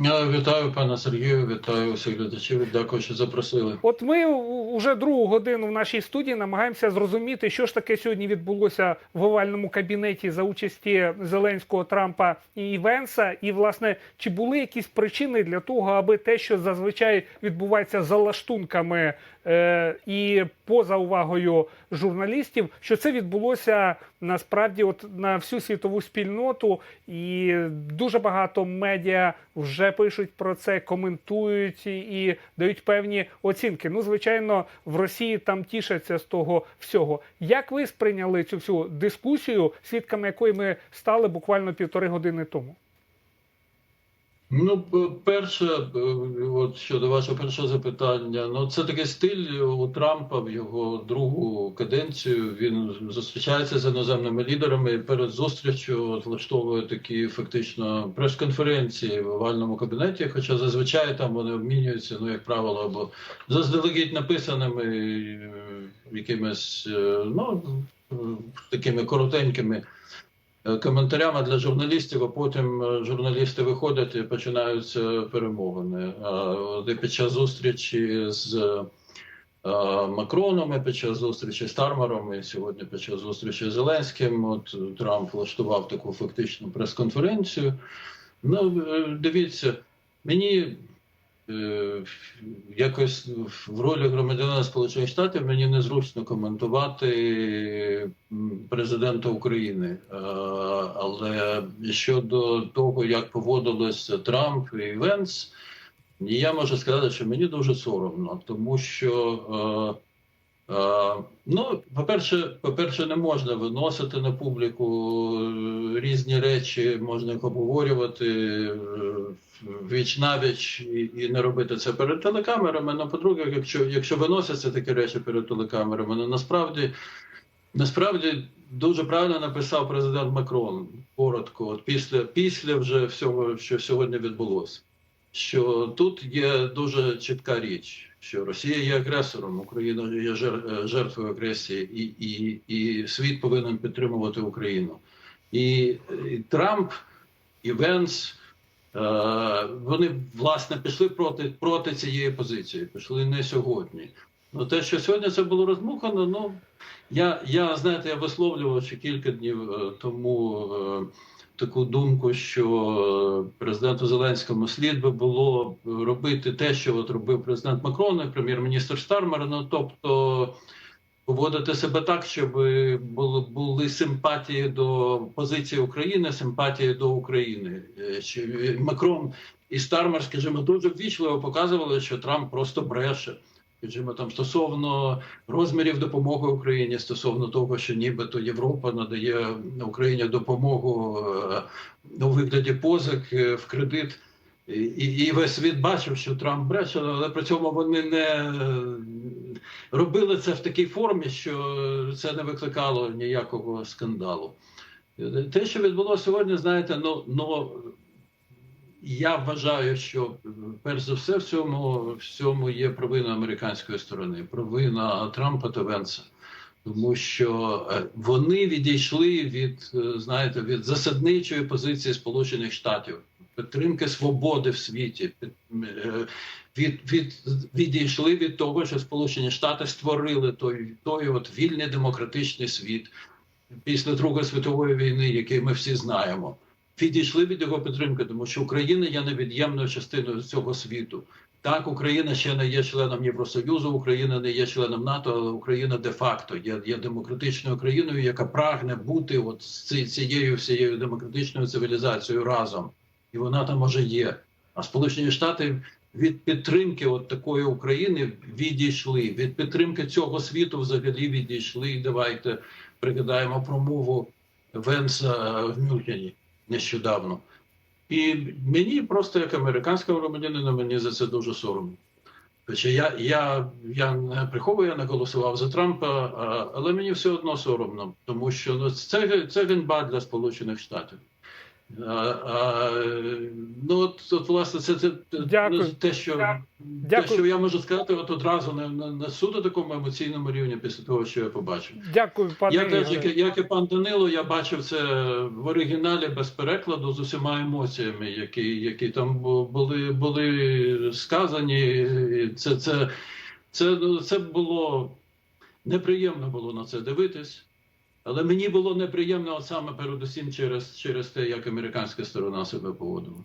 Я Вітаю пана Сергію, вітаю всіх глядачів. Дякую, що запросили. От ми вже другу годину в нашій студії намагаємося зрозуміти, що ж таке сьогодні відбулося в овальному кабінеті за участі Зеленського, Трампа і Венса. І власне чи були якісь причини для того, аби те, що зазвичай відбувається за лаштунками е, і поза увагою журналістів, що це відбулося насправді, от на всю світову спільноту, і дуже багато медіа вже пишуть про це, коментують і, дають певні оцінки. Ну, звичайно, в Росії там тішаться з того всього. Як ви сприйняли цю всю дискусію, свідками якої ми стали буквально півтори години тому? Ну, п- перше, е, от щодо вашого першого запитання, ну це такий стиль у Трампа в його другу каденцію. Він зустрічається з іноземними лідерами і перед зустрічю влаштовує такі фактично прес-конференції в овальному кабінеті. Хоча зазвичай там вони обмінюються, ну як правило, або заздалегідь написаними е, якимись е, ну е, такими коротенькими е, коментарями для журналістів, а потім е, журналісти виходять і починаються перемовини. І під час зустрічі з е, Макроном, і під час зустрічі з Тармером, і сьогодні під час зустрічі з Зеленським, от Трамп влаштував таку фактичну прес-конференцію. Ну, е, дивіться, мені е, якось в ролі громадянина Сполучених Штатів мені незручно коментувати президента України. Е, Але щодо того, як поводилися Трамп і Венс, я можу сказати, що мені дуже соромно, тому що. е, Е, Ну, по-перше, по-перше, не можна виносити на публіку різні речі, можна їх обговорювати віч навіч і не робити це перед телекамерами. Ну, по-друге, якщо, якщо виносяться такі речі перед телекамерами, ну насправді насправді дуже правильно написав президент Макрон коротко, от після, після вже всього, що сьогодні відбулося. Що тут є дуже чітка річ, що Росія є агресором, Україна є е, жертвою агресії, і, і, і світ повинен підтримувати Україну. І, і Трамп і Венс е, вони власне пішли проти, проти цієї позиції, пішли не сьогодні. Ну, те, що сьогодні це було розмухано, ну я, я знаєте, я висловлював ще кілька днів е, тому е, таку думку, що е, президенту Зеленському слід би було робити те, що от робив президент Макрон прем'єр-міністр Стармер. Ну тобто поводити себе так, щоб були, були симпатії до позиції України, симпатії до України. Е, Що Макрон і Стармер, скажімо, дуже ввічливо показували, що Трамп просто бреше. Скажімо, там стосовно розмірів допомоги Україні, стосовно того, що нібито Європа надає Україні допомогу е, у вигляді позик е, в кредит. І, і весь світ бачив, що Трамп бреше, але при цьому вони не е, робили це в такій формі, що це не викликало ніякого скандалу. Те, що відбулося сьогодні, знаєте, ну, ну я вважаю, що перш за все в цьому, в цьому є провина американської сторони, провина Трампа та Венса. Тому що е, вони відійшли від е, знаєте від засадничої позиції Сполучених Штатів, підтримки свободи в світі, е, від, від, відійшли від того, що Сполучені Штати створили той, той от вільний демократичний світ після Другої світової війни, який ми всі знаємо. Відійшли від його підтримки, тому що Україна є невід'ємною частиною цього світу. Так, Україна ще не є членом Євросоюзу, Україна не є членом НАТО, але Україна де-факто є, є демократичною країною, яка прагне бути от цією всією демократичною цивілізацією разом. І вона там може є. А Сполучені Штати від підтримки от такої України відійшли. Від підтримки цього світу взагалі відійшли. Давайте пригадаємо промову Венса в Мюнхені нещодавно. І мені просто як американському громадянину, мені за це дуже соромно. Хоча я, я, я не приховую, я не голосував за Трампа, але мені все одно соромно, тому що ну, це, це ганьба для Сполучених Штатів. А, а, ну, от, от, власне, це, це Дякую. ну, те, що, те, що я можу сказати от одразу на, на, на суто такому емоційному рівні після того, що я побачив. Дякую, пане Я теж, як, як і пан Данило, я бачив це в оригіналі без перекладу з усіма емоціями, які, які там були, були сказані. Це, це, це, ну, це було неприємно було на це дивитись. Але мені було неприємно саме передусім через, через те, як американська сторона себе поводила.